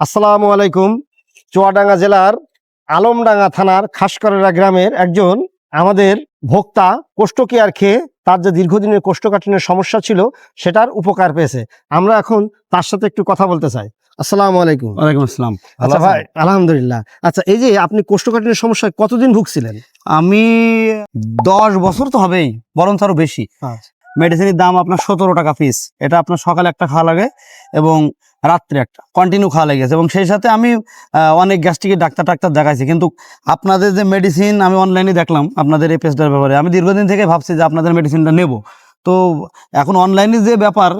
আসসালামু আলাইকুম। চুয়াডাঙ্গা জেলার আলমডাঙ্গা থানার খাসকরেরা গ্রামের একজন আমাদের ভোক্তা কোষ্ঠকেয়ার খেয়ে তার যে দীর্ঘদিনের কোষ্ঠকাঠিন্যের সমস্যা ছিল সেটার উপকার পেয়েছে। আমরা এখন তার সাথে একটু কথা বলতে চাই। আসসালামু আলাইকুম। ওয়ালাইকুম আসসালাম। আচ্ছা ভাই আলহামদুলিল্লাহ। আচ্ছা এই যে আপনি কোষ্ঠকাঠিন্যের সমস্যায় কতদিন ভুগছিলেন? আমি দশ বছর তো হবেই বরঞ্চ আরও বেশি। আচ্ছা। মেডিসিনের দাম আপনার সতেরো টাকা পিস এটা আপনার সকালে একটা খাওয়া লাগে এবং রাত্রে একটা কন্টিনিউ খাওয়া লেগেছে এবং সেই সাথে আমি অনেক গ্যাস্ট্রিকের ডাক্তার টাক্তার দেখাইছি। কিন্তু আপনাদের যে মেডিসিন আমি অনলাইনে দেখলাম, আপনাদের এই পেস্টার ব্যাপারে, আমি দীর্ঘদিন থেকে ভাবছি যে আপনাদের মেডিসিনটা নেব। তো এখন অনলাইনে যে ব্যাপার,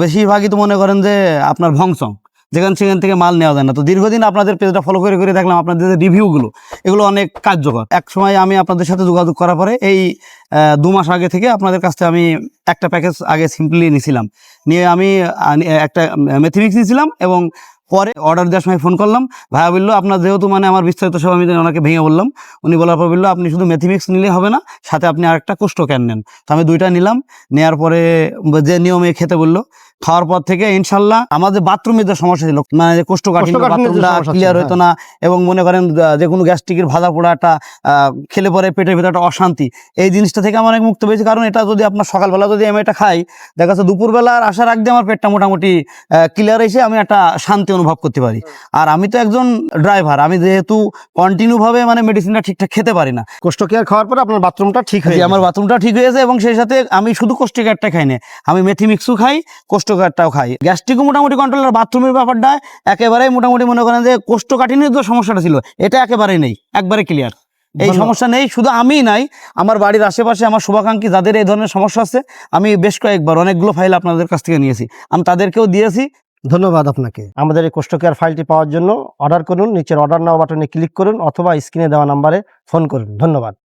বেশিরভাগই তো মনে করেন যে আপনার ভংসং যেখান সেখান থেকে মাল নেওয়া যায় না। তো দীর্ঘদিন আপনাদের পেজটা ফলো করে করে দেখলাম আপনাদের যে রিভিউগুলো এগুলো অনেক কার্যকর। এক সময় আমি আপনাদের সাথে যোগাযোগ করার পরে এই দু মাস আগে থেকে আপনাদের কাছ থেকে আমি একটা প্যাকেজ আগে সিম্পলি নিয়েছিলাম নিয়ে আমি একটা মেথিমিক্স নিয়েছিলাম এবং পরে অর্ডার দেওয়ার সময় ফোন করলাম। ভাইয়া বলল আপনার যেহেতু মানে আমার বিস্তারিত সব আমি ওনাকে ভেঙে বললাম। উনি বলার পর বলল আপনি শুধু মেথিমিক্স নিলে হবে না সাথে আপনি আরেকটা কোষ্ঠ ক্যান নেন? তো আমি দুইটা নিলাম নেওয়ার পরে যে নিয়মে খেতে বলল খাওয়ার পর থেকে ইনশাল্লাহ আমাদের বাথরুমের যে সমস্যা ছিল মানে যে কোষ্ঠকাঠিন্য বাথরুমটা ক্লিয়ার হতো না এবং মনে করেন যে কোনো গ্যাস্ট্রিকের ভাজা পোড়া একটা আহ, খেলে পরে পেটের ভিতরে একটা অশান্তি এই জিনিসটা থেকে আমার অনেক মুক্ত পেয়েছি। কারণ এটা যদি আপনার সকালবেলা যদি আমি এটা খাই দেখা যাচ্ছে দুপুরবেলা আর আসার আগে আমার পেটটা মোটামুটি ক্লিয়ার এসে আমি একটা শান্তি অনুভব করতে পারি। আর আমি তো একজন ড্রাইভার আমি যেহেতু কন্টিনিউ ভাবে মানে মেডিসিনটা ঠিকঠাক খেতে পারি না। কোষ্ঠকেয়ার খাওয়ার পরে আপনার বাথরুমটা ঠিক হয়ে আমার বাথরুমটা ঠিক হয়েছে এবং সেই সাথে আমি শুধু কোষ্টিকারটা খাই না আমি মেথি মিক্সও খাই কোষ্ঠকারটাও খাই। গ্যাস্ট্রিকও মোটামুটি কন্ট্রোল আর বাথরুমের ব্যাপারটা একেবারেই মোটামুটি মনে করেন যে কোষ্ঠকাঠিন্যের যে সমস্যাটা ছিল এটা একেবারেই নেই একবারে ক্লিয়ার এই সমস্যা নেই শুধু আমিই নাই আমার বাড়ির আশেপাশে আমার শুভাকাঙ্ক্ষী যাদের এই ধরনের সমস্যা আছে আমি বেশ কয়েকবার অনেকগুলো ফাইল আপনাদের কাছ থেকে নিয়েছি আমি তাদেরকেও দিয়েছি ধন্যবাদ আপনাকে। আমাদের এই কোষ্ঠকেয়ার ফাইলটি পাওয়ার জন্য অর্ডার করুন, নিচের অর্ডার নাও বাটনে ক্লিক করুন অথবা স্ক্রিনে দেওয়া নাম্বারে ফোন করুন। ধন্যবাদ।